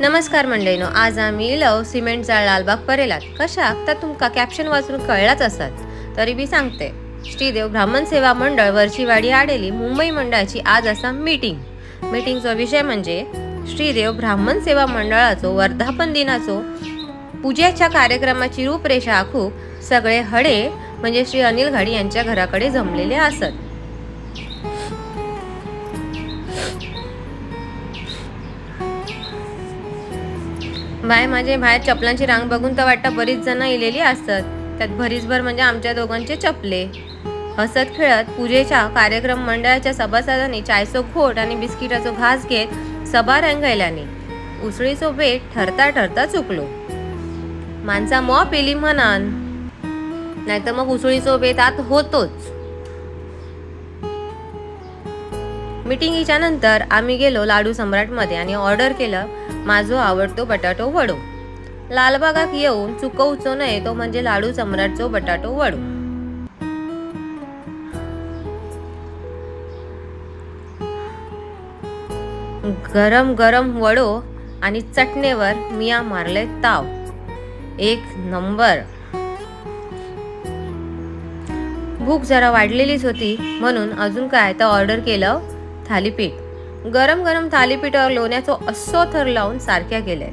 नमस्कार मंडळीनो आज आम्ही इलव सिमेंटचा लालबाग परेलात. कशाक तर तुमका कॅप्शन वाचून कळलाच असत तरी बी सांगते. श्रीदेव ब्राह्मण सेवा मंडळ वरचीवाडी आडेली मुंबई मंडळाची आज असा मीटिंग मीटिंगचो विषय म्हणजे श्रीदेव ब्राह्मण सेवा मंडळाचो वर्धापन दिनाचो पूजेच्या कार्यक्रमाची रूपरेषा आखूक सगळे हडे म्हणजे श्री अनिल घाडी यांच्या घराकडे जमलेले असत. बाय माझे बाहेर चपलांची रांग बघून तर वाटतं बरीच जण इलेली असतात. त्यात भरीसभर म्हणजे आमच्या दोघांचे चपले. हसत खेळत पूजेच्या कार्यक्रम मंडळाच्या सभासदांनी चायचो घोट आणि बिस्किटाचो घास घेत सभा रंगायल्याने उसळीचो बेट ठरता ठरता चुकलो. माणसा मॉ पेली म्हणान. नाहीतर मग उसळीचो बेत आत होतोच. मिटिंगीच्या नंतर आम्ही गेलो लाडू सम्राटमध्ये आणि ऑर्डर केलं माझो आवडतो बटाटो वडू. लालबागात येऊन चुकवचो नये तो म्हणजे लाडू सम्राटचो बटाटो वडू. गरम गरम वडो आणि चटणीवर मिया मारले ताव. एक नंबर. भूक जरा वाढलेलीच होती म्हणून अजून काय तर ऑर्डर केलं? थालीपीठ. गरम गरम थालीपीठावर लोण्याचो अस्सो थर लावून सारख्या गेल्या.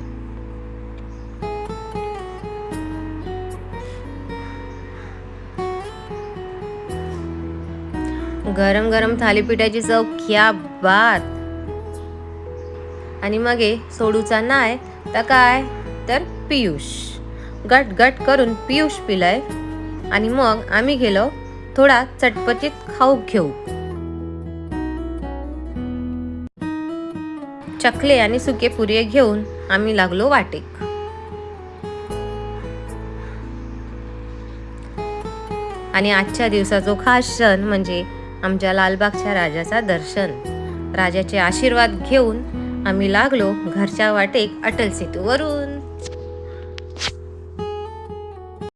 गरम गरम थालीपीठाची चव क्या बात! आणि मगे सोडूचा नाय तर काय? तर पियुष. गट गट करून पियुष पिलाय. आणि मग आम्ही गेलो थोडा चटपटीत खाऊ घेऊ चकले आणि सुके पुरे घेऊन आम्ही लागलो वाटेक. आणि आजच्या दिवसाचो खास क्षण म्हणजे आमच्या लालबागच्या राजाचा दर्शन. राजाचे आशीर्वाद घेऊन आम्ही लागलो घरच्या वाटेक अटल सेतूवरून.